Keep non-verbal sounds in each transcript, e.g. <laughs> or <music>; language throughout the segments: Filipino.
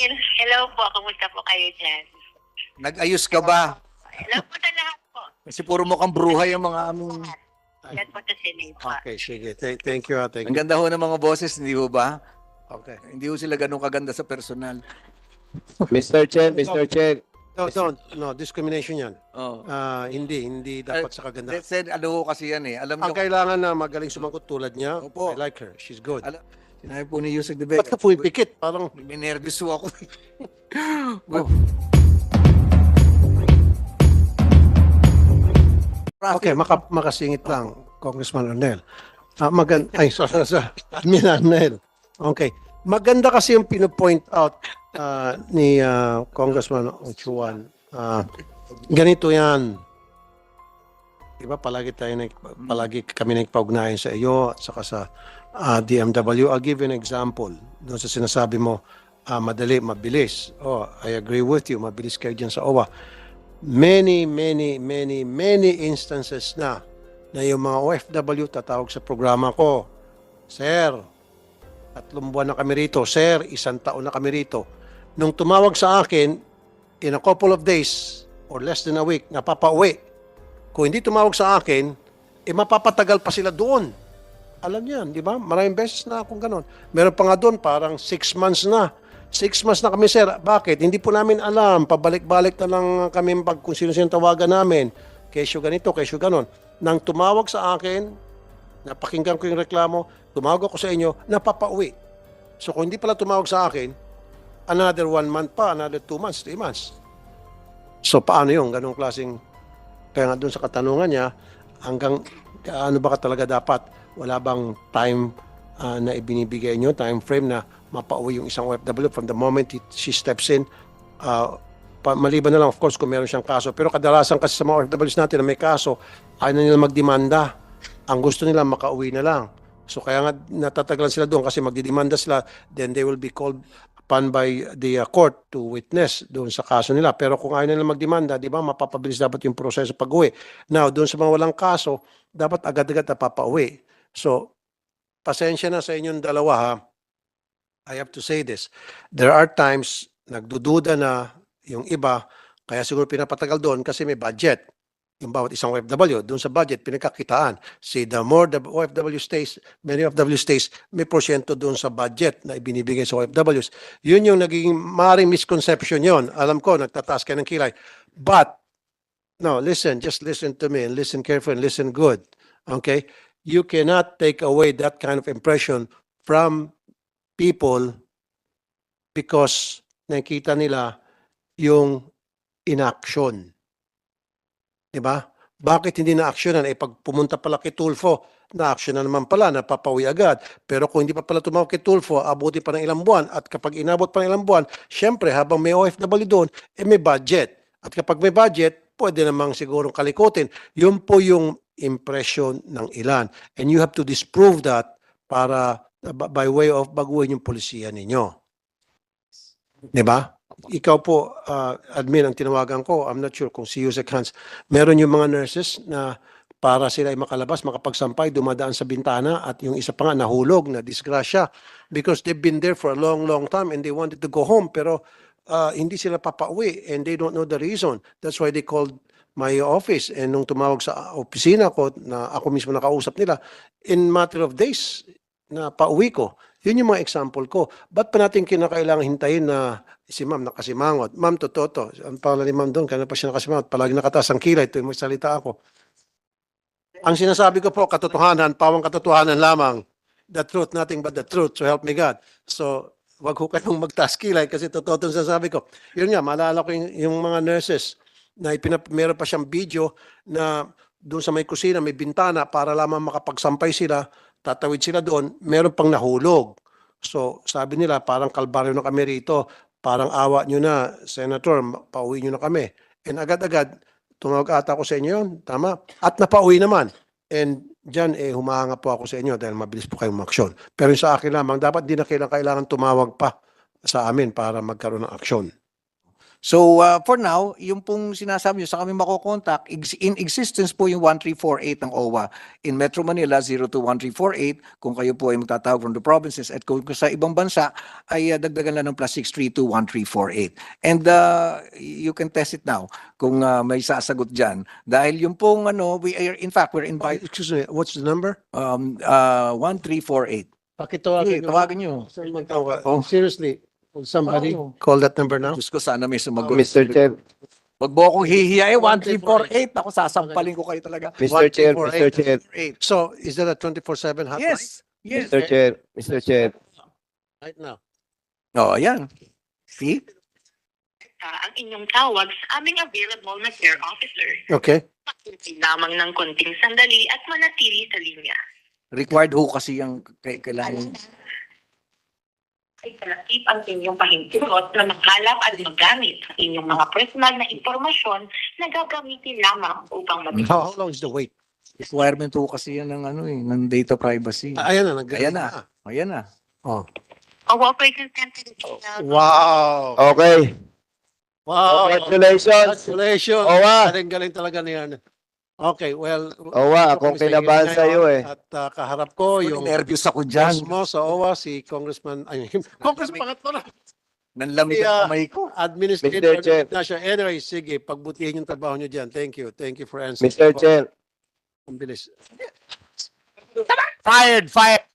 morning. Hello po. Kumusta po kayo dyan? Nag-ayos ka ba? Hello po sa lahat po. Kasi puro mukhang bruhay ang mga aming... Lahat po sa Sinita. Okay, sige. Thank, thank you. ah, Thank Ang you. ganda ho ng mga boses, hindi ho ba? Okay. Hindi ho sila ganun kaganda sa personal. Mr. Chair, Mr. Chair, No, don't. No, discrimination yan. Oh. Ah, hindi, hindi dapat sa kaganda. That said, ano ho kasi yan eh. Alam Ang nyo, kailangan na magaling sumagot tulad niya, Opo. I like her. She's good. Alam- sinabi po ni Yusek de Ba't Vega, ka pumipikit? Parang, may nervous ho ako. <laughs> Oh. okay, maka, makasingit lang, Congressman Arnel. Ah, magan ay, <laughs> sorry, sorry. Admin Arnel. Okay. Maganda kasi yung pinopoint out ah, ni ah, Congressman Ochuan. Ah, ganito yan. Diba, palagi tayo nag, palagi kami nagpaugnayan sa iyo at saka sa ah, DMW. I'll give an example. Doon sa sinasabi mo, ah, madali, mabilis. Oh, I agree with you. Mabilis kayo dyan sa OWA. Many, many, many, many instances na na yung mga OFW tatawag sa programa ko. Sir, tatlong buwan na kami rito. Sir, isang taon na kami rito. Nung tumawag sa akin, in a couple of days or less than a week, napapauwi. Kung hindi tumawag sa akin, eh mapapatagal pa sila doon. Alam niyan, di ba? Maraming beses na akong ganon. Meron pa nga doon, parang six months na. Six months na kami, sir. Bakit? Hindi po namin alam. Pabalik-balik na lang kami pag kung sino-sino tawagan namin. Kesyo ganito, kesyo ganon. Nang tumawag sa akin, napakinggan ko yung reklamo, tumawag ako sa inyo, napapauwi. So kung hindi pala tumawag sa akin, another one month pa, another two months, three months. So paano yung ganong klaseng, kaya nga doon sa katanungan niya, hanggang ano ba ka talaga dapat, wala bang time ah, na ibinibigay nyo, time frame na mapauwi yung isang OFW from the moment he- she steps in, ah, pa, maliban na lang of course kung meron siyang kaso. Pero kadalasan kasi sa mga OFWs natin na may kaso, ayaw na nila magdemanda. Ang gusto nila makauwi na lang. So kaya nga natatagalan sila doon kasi magdidemanda sila, then they will be called upon by the uh, court to witness doon sa kaso nila. Pero kung ayaw nila magdemanda, di ba, mapapabilis dapat yung proseso pag-uwi. Now, doon sa mga walang kaso, dapat agad-agad na papauwi. So, pasensya na sa inyong dalawa ha. I have to say this. There are times nagdududa na yung iba, kaya siguro pinapatagal doon kasi may budget. Yung bawat isang OFW, doon sa budget, pinagkakitaan. See, the more the OFW stays, many OFW stays, may porsyento doon sa budget na ibinibigay sa OFWs. Yun yung naging maring misconception yon. Alam ko, nagtataas kayo ng kilay. But, no, listen, just listen to me and listen carefully and listen good. Okay? You cannot take away that kind of impression from people because nakita nila yung inaction. Di ba? Bakit hindi na-actionan? Eh, pag pumunta pala kay Tulfo, na-action na naman pala, napapawi agad. Pero kung hindi pa pala tumawag kay Tulfo, abuti pa ng ilang buwan. At kapag inabot pa ng ilang buwan, syempre, habang may OFW doon, eh may budget. At kapag may budget, pwede namang sigurong kalikutin. Yun po yung impression ng ilan. And you have to disprove that para by way of baguhin yung polisiya ninyo. Di ba? Ikaw po, uh, admin, ang tinawagan ko, I'm not sure kung si Yusek Hans, meron yung mga nurses na para sila ay makalabas, makapagsampay, dumadaan sa bintana at yung isa pa nga nahulog na disgrasya because they've been there for a long, long time and they wanted to go home pero uh, hindi sila papauwi and they don't know the reason. That's why they called my office and nung tumawag sa opisina ko na ako mismo nakausap nila, in matter of days, na pauwi ko. Yun yung mga example ko. Ba't pa natin kinakailangan hintayin na si ma'am nakasimangot? Ma'am, totoo to. Ang pangalan ni ma'am doon, kaya pa siya nakasimangot. Palagi nakataas ang kilay tuwing magsalita ako. Ang sinasabi ko po, katotohanan, pawang katotohanan lamang. The truth, nothing but the truth. So help me God. So, wag ko kayong magtaas kilay kasi totoo itong sinasabi ko. Yun nga, maalala ko yung, yung mga nurses na ipinap, meron pa siyang video na doon sa may kusina, may bintana para lamang makapagsampay sila, tatawid sila doon, meron pang nahulog. So, sabi nila, parang kalbaryo na kami rito, parang awa nyo na, Senator, pauwi nyo na kami. And agad-agad, tumawag ata ako sa inyo yun, tama? At napauwi naman. And dyan, eh, humahanga po ako sa inyo dahil mabilis po kayong maksyon. Pero sa akin lamang, dapat di na kailangan, kailangan tumawag pa sa amin para magkaroon ng aksyon. So uh, for now, yung pong sinasabi nyo sa kami makokontak, in existence po yung 1348 ng OWA. In Metro Manila, 021348, kung kayo po ay magtatawag from the provinces at kung sa ibang bansa ay uh, dagdagan lang ng plus 6321348. And uh, you can test it now kung uh, may sasagot dyan. Dahil yung pong ano, we are, in fact, we're invited, Excuse me, what's the number? um, uh, 1348. Pakitawagan Sige, niyo. tawagan nyo. Magtawag? Oh. Seriously, will somebody Oh. call that number now? Diyos ko, sana may sumagot. Mr. Chair, Wag mo akong hihiya eh, 1348. Ako, sasampalin ko kayo talaga. Mr. Chair, Mr. 1348. Chair, 8. So, is that a 24/7 hotline? Yes. Yes. Mr. Chair, Mr. Chair. Right now. Oh, ayan. See? Ah, ang inyong tawag sa aming available na care officer. Okay. Maghintay lamang ng konting sandali at manatili sa linya. Required ho kasi yung kay- kailangan. Ay kalakip ang inyong pahintulot na maghalap at maggamit ang inyong mga personal na impormasyon na gagamitin lamang upang mabigyan. How, how long is the wait? Requirement ho kasi yan ng ano eh, ng data privacy. Ah, Ayan na, nag Ayan na. Ayan na. Oh. Cooperation Center. Wow. Okay. Wow. Congratulations. Congratulations. Owa. Galing-galing talaga niyan. Okay, well. Owa, akong kinabahan sa iyo eh. At ah, kaharap ko Yung yung nervous ako dyan. boss mo sa OWA, si Congressman, ay, <laughs> Congressman pangatlo na, Nanlamig ang kamay ko. Administrator Mr. Chair. Ignacio. Anyway, sige, pagbutihin yung trabaho nyo dyan. Thank you. Thank you for answering. Mr. Chair, Ang bilis. Fired, fired.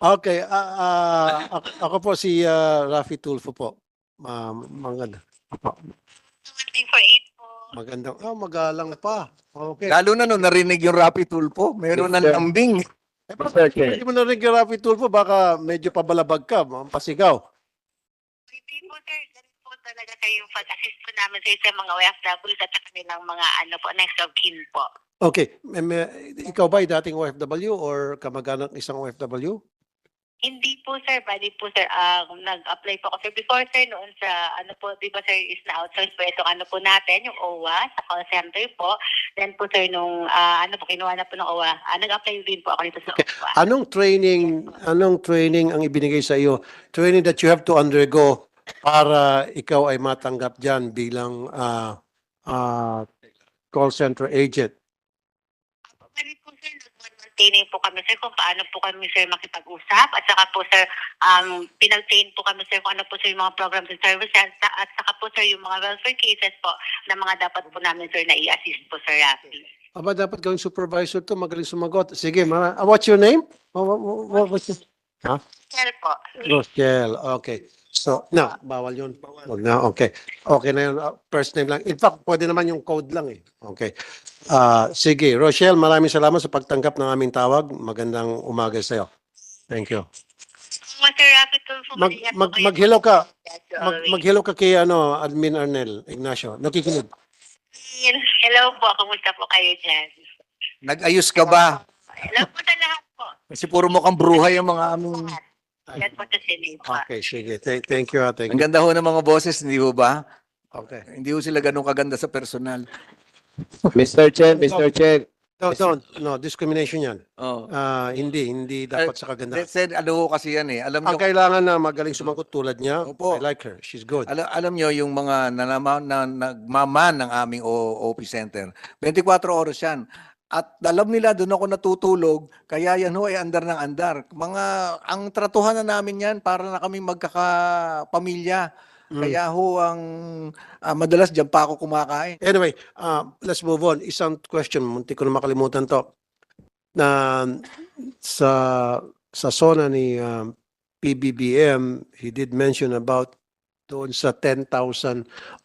Okay, ah, ah, ako, ako po si ah, Rafi Tulfo po. Um, maganda. Something for eight. Magandang, ah, magalang pa. Okay. Lalo na nung narinig yung rapid tulpo. Meron Mr. lambing. Eh, Mr. Chair. Hindi mo narinig yung Rafi Tulfo, baka medyo pabalabag ka, pasigaw. Hindi po sir, ganun po talaga kayo pag-assist po namin sir sa mga OFWs at sa kanilang mga ano po, next of kin po. Okay, em, eh, ikaw ba ay dating OFW or kamag-anak ng isang OFW? Hindi po sir, bali po sir, ah, nag-apply po ako sir before sir noon sa ano po, di ba sir is na-outsource po itong ano po natin, yung OWA sa call center po. Then po sir nung ah, ano po, kinuha na po ng OWA, ah, nag-apply din po ako dito sa Okay. OWA. Anong training, anong training ang ibinigay sa iyo? Training that you have to undergo para ikaw ay matanggap diyan bilang ah, ah, call center agent. Bali po kami sir kung paano po kami sir makipag-usap at saka po sir, um, pinag-train po kami sir kung ano po sir yung mga programs and services at, saka po sir yung mga welfare cases po na mga dapat po namin sir na i-assist po sir Rafi. Aba, dapat gawing supervisor to, magaling sumagot. Sige, ma- ah, what's your name? What, what, what, what's your... Sir po. Rochelle, okay. So, no, bawal yun. Wag na, okay. Okay na yun, ah, first name lang. In fact, pwede naman yung code lang eh. Okay. Ah, sige, Rochelle, maraming salamat sa pagtanggap ng aming tawag. Magandang umaga sa iyo. Thank you. Rafi, tulfo Mag, mag, mag, mag-hello ka. Mag, mag-hello ka kay ano, Admin Arnel Ignacio. Nakikinig. Hello po, kumusta po kayo dyan? Nag-ayos ka ba? Hello po sa lahat po. Kasi puro mukhang bruhay ang mga aming... Lahat po sa Senate. Okay, sige. Thank, thank you. ah, Thank Ang you. ganda ho ng mga boses, hindi ho ba? Okay. Hindi ho sila ganun kaganda sa personal. Mr. Chair, Mr. Chair. No, no, no, discrimination yan. Oh. Ah, hindi, hindi dapat sa kaganda. That said, ano ho kasi yan eh. Alam Ang nyo, kailangan na magaling sumagot tulad niya, Opo. I like her. She's good. alam, alam nyo yung mga nanama, na, nagmaman ng aming O- OP Center. 24 oras yan. At alam nila, doon ako natutulog, kaya yan ho ay andar ng andar. Mga, ang tratuhan na namin yan, para na kami magkakapamilya. Mm. Kaya ho ang ah, madalas diyan pa ako kumakain. Anyway, uh, let's move on. Isang question, munti ko na makalimutan to. Na sa sa zona ni um, PBBM, he did mention about doon sa 10,000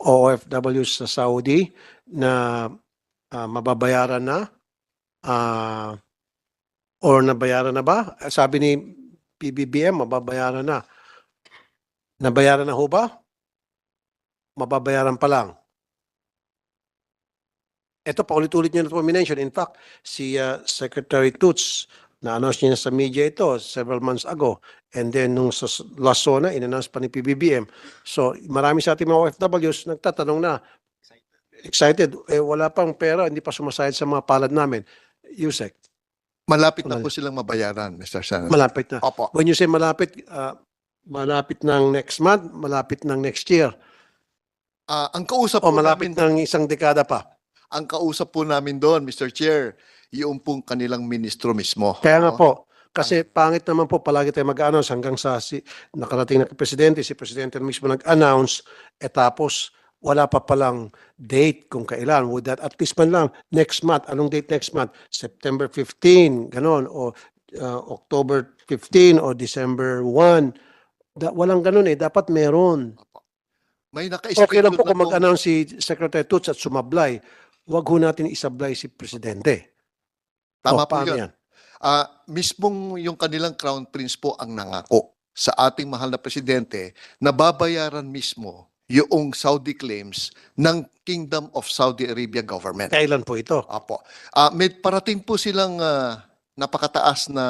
OFWs sa Saudi na ah, mababayaran na ah, or nabayaran na ba? Sabi ni PBBM, mababayaran na. Nabayaran na ho ba? Mababayaran pa lang. Ito, paulit-ulit niya na ito mention. In fact, si uh, Secretary Toots, na-announce niya sa media ito several months ago. And then, nung sa last zona, in-announce pa ni PBBM. So, marami sa ating mga OFWs nagtatanong na, excited, eh, wala pang pera, hindi pa sumasayad sa mga palad namin. Yusek, Malapit na po silang mabayaran, Mr. Senator. malapit na. Opo. When you say malapit, uh, malapit ng next month, malapit ng next year. Ah, ang kausap O po malapit namin, ng isang dekada pa? ang kausap po namin doon, Mr. Chair, yung pong kanilang ministro mismo. Kaya nga No? po, kasi pangit naman po palagi tayo mag-announce hanggang sa si, nakarating na kay Presidente, si Presidente mismo nag-announce, e tapos wala pa palang date kung kailan. Would that at least man lang next month, anong date next month? September 15, ganon, o uh, October 15 o December 1. Da, walang ganon eh, dapat meron. May naka Okay lang po kung mag-announce si Secretary Tuts at sumablay. Huwag ho natin isablay si Presidente. Tama O, po yun. Ah, mismong yung kanilang crown prince po ang nangako sa ating mahal na presidente na babayaran mismo yung Saudi claims ng Kingdom of Saudi Arabia government. Kailan po ito? Apo. Ah, may parating po silang ah, napakataas na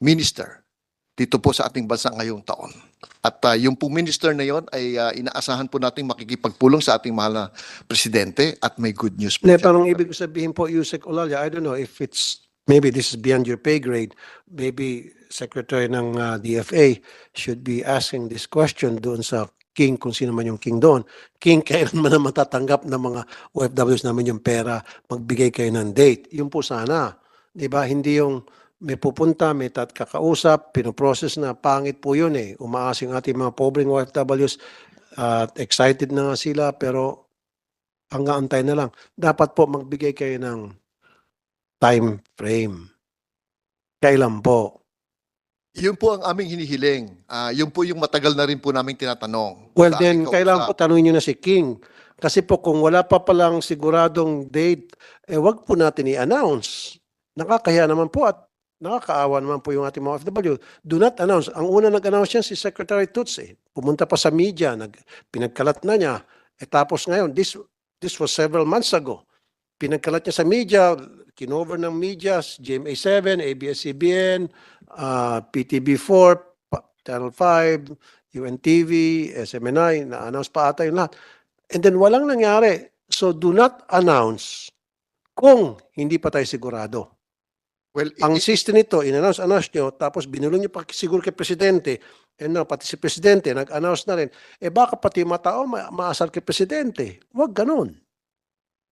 minister dito po sa ating bansa ngayong taon. At ah, yung pong minister na yon ay ah, inaasahan po nating makikipagpulong sa ating mahal na presidente at may good news po. Ne, parang ibig ko sabihin po, Yusek Olalia, I don't know if it's, maybe this is beyond your pay grade. Maybe Secretary ng uh, DFA should be asking this question doon sa King, kung sino man yung King doon. King, <laughs> kailan man na matatanggap ng mga OFWs namin yung pera, magbigay kayo ng date. Yun po sana. Di ba? Hindi yung may pupunta, may tat kakausap, pinoprocess na, pangit po yun eh. Umaasing ating mga pobreng OFWs at excited na nga sila pero hanggang antay na lang. Dapat po magbigay kayo ng time frame. Kailan po? Yun po ang aming hinihiling. Ah, yun po yung matagal na rin po naming tinatanong. Well sa then, aming kailangan po tanungin nyo na si King. Kasi po kung wala pa palang siguradong date, eh wag po natin i-announce. Nakakaya naman po at nakakaawa naman po yung ating mga OFW. Do not announce. Ang una nag-announce yan si Secretary Toots eh. Pumunta pa sa media, nag, pinagkalat na niya. Eh tapos ngayon, this, this was several months ago. Pinagkalat niya sa media, kinover ng media, GMA7, ABS-CBN, uh, PTB4, pa- Channel 5, UNTV, SMNI, na-announce pa ata yung lahat. And then walang nangyari. So do not announce kung hindi pa tayo sigurado. Well, Ang i- system nito, in-announce, announce nyo, tapos binulong nyo pa siguro kay Presidente, and now, pati si Presidente, nag-announce na rin, eh baka pati yung mga tao ma- maasar kay Presidente. Huwag ganun.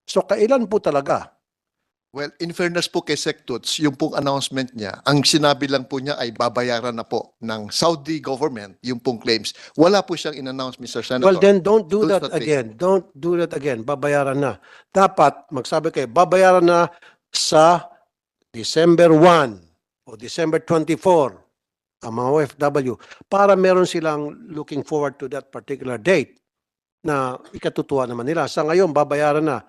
So kailan po talaga? Well, in fairness po kay Sectuts, yung pong announcement niya, ang sinabi lang po niya ay babayaran na po ng Saudi government yung pong claims. Wala po siyang in-announce, Mr. Senator. Well, then don't do that again. Don't do that again. Babayaran na. Dapat magsabi kayo, babayaran na sa December 1 o December 24 ang mga OFW para meron silang looking forward to that particular date na ikatutuwa naman nila. Sa ngayon, babayaran na.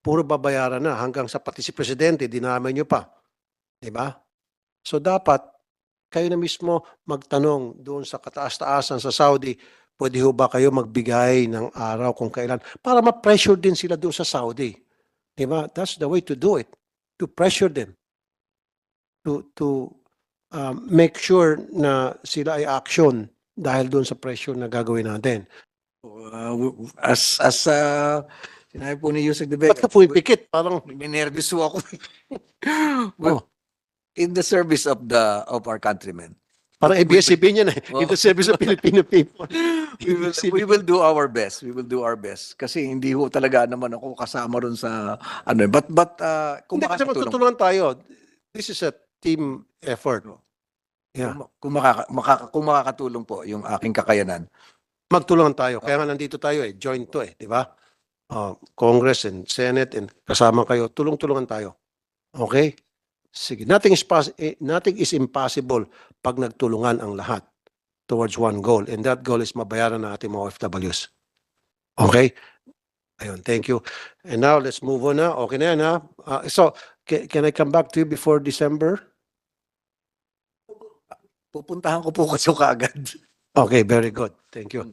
Puro babayaran na hanggang sa pati si Presidente, dinamay nyo pa. Ba? So dapat kayo na mismo magtanong doon sa kataas-taasan sa Saudi, pwede ho ba kayo magbigay ng araw kung kailan para ma-pressure din sila doon sa Saudi. Di ba? That's the way to do it. To pressure them. To to um, make sure na sila ay action dahil doon sa pressure na gagawin natin. Uh, as as uh, sinabi po ni Yusek de Ba't Vega, ka pumipikit? Parang, Minervous po ako. <laughs> Oh. in the service of the of our countrymen. parang ABS-CBN yan eh. <laughs> Oh. In the service of Filipino people. <laughs> We will, we will do our best. We will do our best. Kasi hindi ho talaga naman ako kasama ron sa ano. eh. But but uh, kung Hindi kasi magtutulungan tayo. This is a team effort. Yeah. kung, makaka, makaka- kung makakatulong po yung aking kakayanan. magtulungan tayo. Kaya nga nandito tayo eh, joint to eh, di ba? Uh, Congress and Senate and kasama kayo, tulong-tulungan tayo. Okay? Sige, nothing is, eh, nothing is impossible pag nagtulungan ang lahat towards one goal. And that goal is mabayaran na ating mga OFWs. Okay? Ayun, thank you. And now, let's move on na. Okay na yan ha? Uh, so, ca- can I come back to you before December? Pupuntahan ko po kaso kaagad. Okay, very good. Thank you.